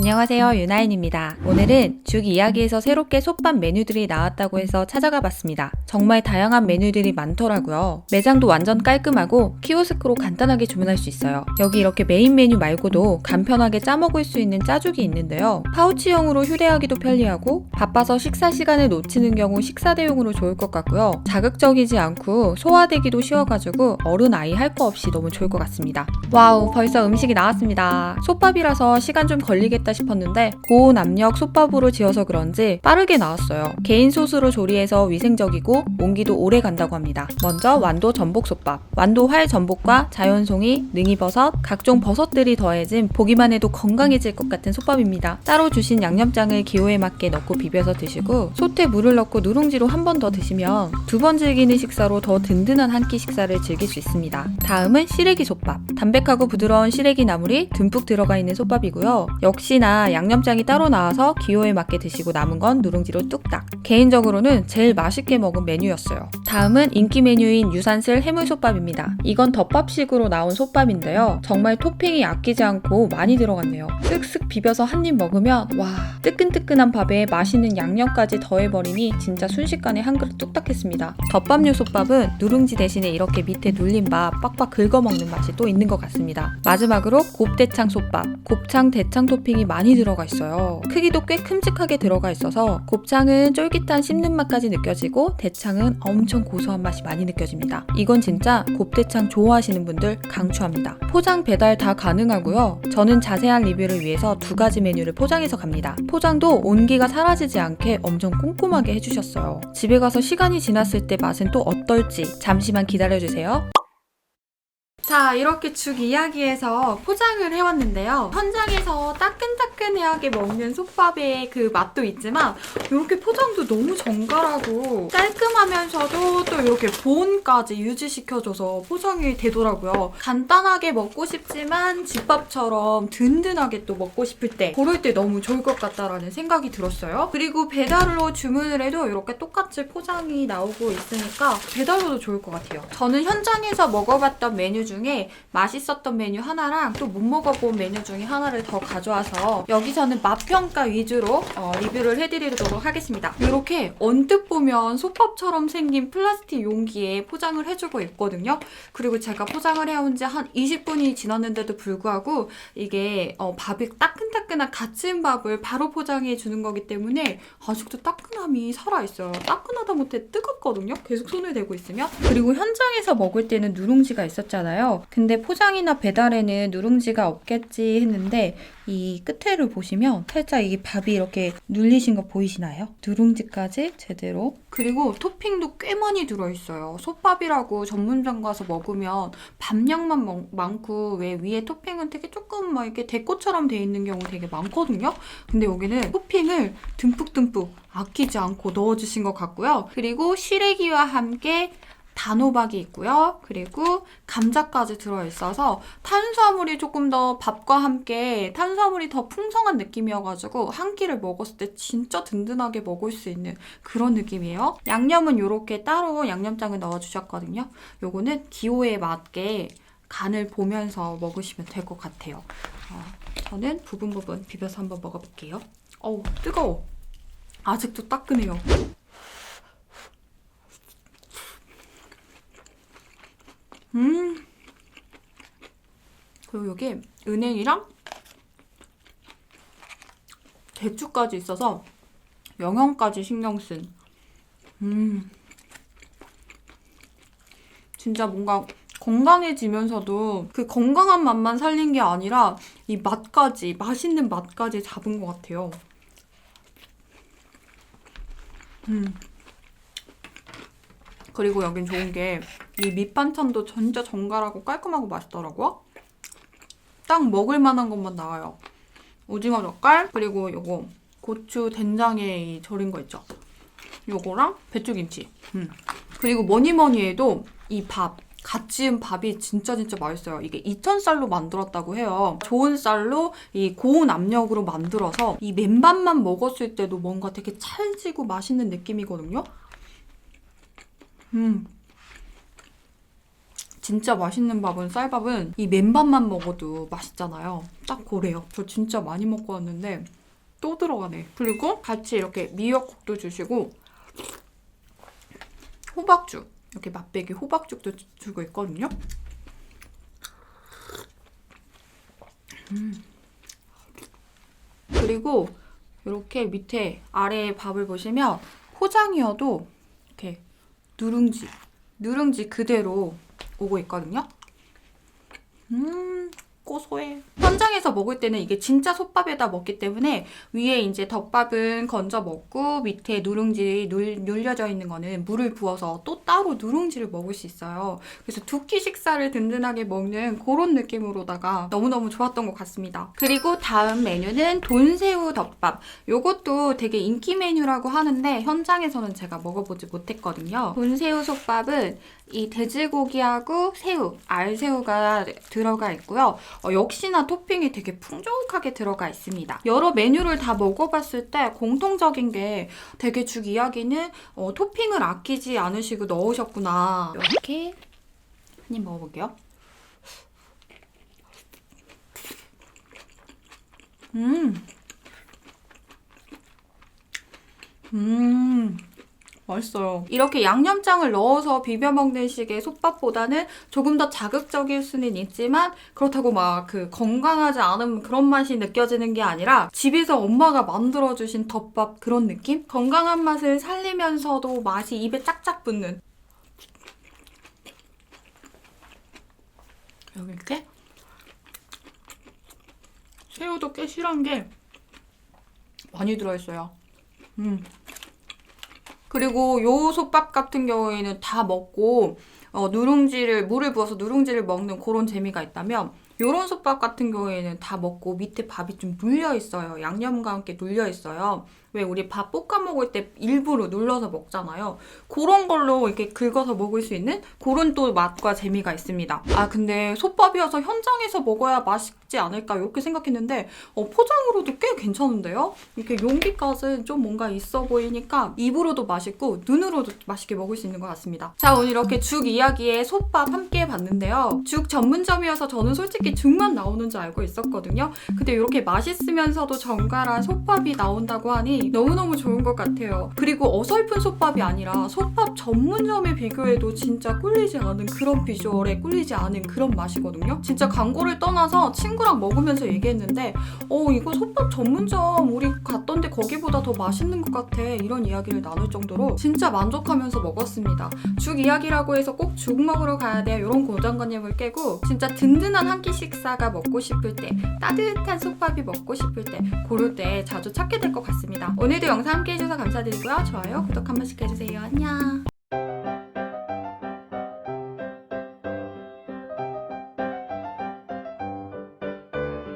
안녕하세요 유나인입니다. 오늘은 죽 이야기에서 새롭게 솥밥 메뉴들이 나왔다고 해서 찾아가 봤습니다. 정말 다양한 메뉴들이 많더라고요. 매장도 완전 깔끔하고 키오스크로 간단하게 주문할 수 있어요. 여기 이렇게 메인 메뉴 말고도 간편하게 짜먹을 수 있는 짜죽이 있는데요. 파우치형으로 휴대하기도 편리하고 바빠서 식사 시간을 놓치는 경우 식사 대용으로 좋을 것 같고요. 자극적이지 않고 소화되기도 쉬워가지고 어른 아이 할 거 없이 너무 좋을 것 같습니다. 와우 벌써 음식이 나왔습니다. 솥밥이라서 시간 좀 걸리겠다 싶었는데 고온 압력 솥밥으로 지어서 그런지 빠르게 나왔어요. 개인 솥으로 조리해서 위생적이고 온기도 오래 간다고 합니다. 먼저 완도 전복 솥밥. 완도 활 전복과 자연송이, 능이버섯, 각종 버섯들이 더해진 보기만 해도 건강해질 것 같은 솥밥입니다. 따로 주신 양념장을 기호에 맞게 넣고 비벼서 드시고 솥에 물을 넣고 누룽지로 한 번 더 드시면 두 번 즐기는 식사로 더 든든한 한 끼 식사를 즐길 수 있습니다. 다음은 시래기 솥밥. 담백하고 부드러운 시래기 나물이 듬뿍 들어가 있는 솥밥이고요. 역시 나 양념장이 따로 나와서 기호에 맞게 드시고 남은 건 누룽지로 뚝딱. 개인적으로는 제일 맛있게 먹은 메뉴였어요. 다음은 인기 메뉴인 유산슬 해물솥밥입니다. 이건 덮밥식으로 나온 솥밥인데요. 정말 토핑이 아끼지 않고 많이 들어갔네요. 쓱쓱 비벼서 한 입 먹으면 와 뜨끈뜨끈한 밥에 맛있는 양념까지 더해버리니 진짜 순식간에 한 그릇 뚝딱 했습니다. 덮밥류 솥밥은 누룽지 대신에 이렇게 밑에 눌린 밥 빡빡 긁어먹는 맛이 또 있는 것 같습니다. 마지막으로 곱대창 솥밥. 곱창 대창 토핑이 많이 들어가 있어요. 크기도 꽤 큼직하게 들어가 있어서 곱창은 쫄깃한 씹는 맛까지 느껴지고 대창은 엄청 고소한 맛이 많이 느껴집니다. 이건 진짜 곱대창 좋아하시는 분들 강추합니다. 포장 배달 다 가능하고요. 저는 자세한 리뷰를 위해서 두 가지 메뉴를 포장해서 갑니다. 포장도 온기가 사라지지 않게 엄청 꼼꼼하게 해주셨어요. 집에 가서 시간이 지났을 때 맛은 또 어떨지 잠시만 기다려주세요. 자, 이렇게 죽 이야기에서 포장을 해왔는데요. 현장에서 따끈따끈하게 먹는 솥밥의 그 맛도 있지만 이렇게 포장도 너무 정갈하고 깔끔하면서도 또 이렇게 보온까지 유지시켜줘서 포장이 되더라고요. 간단하게 먹고 싶지만 집밥처럼 든든하게 또 먹고 싶을 때 그럴 때 너무 좋을 것 같다라는 생각이 들었어요. 그리고 배달로 주문을 해도 이렇게 똑같이 포장이 나오고 있으니까 배달로도 좋을 것 같아요. 저는 현장에서 먹어봤던 메뉴 중에 맛있었던 메뉴 하나랑 또 못 먹어본 메뉴 중에 하나를 더 가져와서 여기서는 맛 평가 위주로 어, 리뷰를 해드리도록 하겠습니다. 이렇게 언뜻 보면 솥밥처럼 생긴 플라스틱 용기에 포장을 해주고 있거든요. 그리고 제가 포장을 해온 지 한 20분이 지났는데도 불구하고 이게 어, 밥이 따끈따끈한 갓 지은 밥을 바로 포장해 주는 거기 때문에 아직도 따끈함이 살아있어요. 따끈하다 못해 뜨겁 거든요. 계속 손을 대고 있으면. 그리고 현장에서 먹을 때는 누룽지가 있었잖아요. 근데 포장이나 배달에는 누룽지가 없겠지 했는데 이 끝에를 보시면 살짝 이 밥이 이렇게 눌리신 거 보이시나요? 누룽지까지 제대로. 그리고 토핑도 꽤 많이 들어있어요. 솥밥이라고 전문점 가서 먹으면 밥량만 먹- 많고 왜 위에 토핑은 되게 조금 막 이렇게 대꼬처럼 돼 있는 경우 되게 많거든요. 근데 여기는 토핑을 듬뿍듬뿍 아끼지 않고 넣어주신 것 같고요. 그리고 시래기와 함께 단호박이 있고요. 그리고 감자까지 들어있어서 탄수화물이 조금 더 밥과 함께 탄수화물이 더 풍성한 느낌이어가지고 한 끼를 먹었을 때 진짜 든든하게 먹을 수 있는 그런 느낌이에요. 양념은 이렇게 따로 양념장을 넣어주셨거든요. 요거는 기호에 맞게 간을 보면서 먹으시면 될 것 같아요. 어, 저는 부분 부분 비벼서 한번 먹어볼게요. 어우 뜨거워. 아직도 따끈해요. 음. 그리고 여기 은행이랑 대추까지 있어서 영양까지 신경 쓴. 음. 진짜 뭔가 건강해지면서도 그 건강한 맛만 살린 게 아니라 이 맛까지, 맛있는 맛까지 잡은 것 같아요. 음. 그리고 여긴 좋은 게 이 밑반찬도 진짜 정갈하고 깔끔하고 맛있더라고요. 딱 먹을 만한 것만 나와요. 오징어 젓갈 그리고 요거 고추 된장에 이 절인 거 있죠. 요거랑 배추김치. 음. 그리고 뭐니 뭐니 해도 이 밥. 갓 지은 밥이 진짜 진짜 맛있어요. 이게 2000쌀로 만들었다고 해요. 좋은 쌀로 이 고온 압력으로 만들어서 이 맨밥만 먹었을 때도 뭔가 되게 찰지고 맛있는 느낌이거든요. 음. 진짜 맛있는 밥은 쌀밥은 이 맨밥만 먹어도 맛있잖아요. 딱 그래요. 저 진짜 많이 먹고 왔는데 또 들어가네. 그리고 같이 이렇게 미역국도 주시고 호박죽 이렇게 맛배기 호박죽도 주- 주고 있거든요. 음. 그리고 이렇게 밑에 아래에 밥을 보시면 포장이어도 누룽지 누룽지 그대로 오고 있거든요. 음, 고소해. 현장에서 먹을 때는 이게 진짜 솥밥에다 먹기 때문에 위에 이제 덮밥은 건져 먹고 밑에 누룽지 눌, 눌려져 있는 거는 물을 부어서 또 따로 누룽지를 먹을 수 있어요. 그래서 두 끼 식사를 든든하게 먹는 그런 느낌으로다가 너무너무 좋았던 것 같습니다. 그리고 다음 메뉴는 돈새우 덮밥. 요것도 되게 인기 메뉴라고 하는데 현장에서는 제가 먹어보지 못했거든요. 돈새우 솥밥은 이 돼지고기하고 새우, 알새우가 들어가 있고요. 어, 역시나 토핑이 되게 풍족하게 들어가 있습니다. 여러 메뉴를 다 먹어봤을 때 공통적인 게 되게 죽 이야기는 어, 토핑을 아끼지 않으시고 넣으셨구나. 이렇게 한 입 먹어볼게요. 음. 음. 맛있어요. 이렇게 양념장을 넣어서 비벼 먹는 식의 솥밥보다는 조금 더 자극적일 수는 있지만 그렇다고 막 그 건강하지 않은 그런 맛이 느껴지는 게 아니라 집에서 엄마가 만들어 주신 덮밥 그런 느낌? 건강한 맛을 살리면서도 맛이 입에 짝짝 붙는 여기 이렇게 새우도 꽤 실한 게 많이 들어있어요. 음. 그리고 요 솥밥 같은 경우에는 다 먹고 어, 누룽지를 물을 부어서 누룽지를 먹는 그런 재미가 있다면 요런 솥밥 같은 경우에는 다 먹고 밑에 밥이 좀 눌려 있어요. 양념과 함께 눌려 있어요. 왜 우리 밥 볶아 먹을 때 일부러 눌러서 먹잖아요. 그런 걸로 이렇게 긁어서 먹을 수 있는 그런 또 맛과 재미가 있습니다. 아 근데 솥밥이어서 현장에서 먹어야 맛있지 않을까 이렇게 생각했는데 어, 포장으로도 꽤 괜찮은데요? 이렇게 용기까지 좀 뭔가 있어 보이니까 입으로도 맛있고 눈으로도 맛있게 먹을 수 있는 것 같습니다. 자 오늘 이렇게 죽 이야기에 솥밥 함께 봤는데요. 죽 전문점이어서 저는 솔직히 죽만 나오는 줄 알고 있었거든요. 근데 이렇게 맛있으면서도 정갈한 솥밥이 나온다고 하니 너무너무 좋은 것 같아요. 그리고 어설픈 솥밥이 아니라 솥밥 전문점에 비교해도 진짜 꿀리지 않은 그런 비주얼에 꿀리지 않은 그런 맛이거든요. 진짜 광고를 떠나서 친구랑 먹으면서 얘기했는데 어 이거 솥밥 전문점 우리 갔던데 거기보다 더 맛있는 것 같아 이런 이야기를 나눌 정도로 진짜 만족하면서 먹었습니다. 죽 이야기라고 해서 꼭 죽 먹으러 가야 돼 이런 고정관념을 깨고 진짜 든든한 한 끼 식사가 먹고 싶을 때 따뜻한 솥밥이 먹고 싶을 때 고를 때 자주 찾게 될 것 같습니다. 오늘도 영상 함께 해주셔서 감사드리고요. 좋아요, 구독 한 번씩 해주세요. 안녕.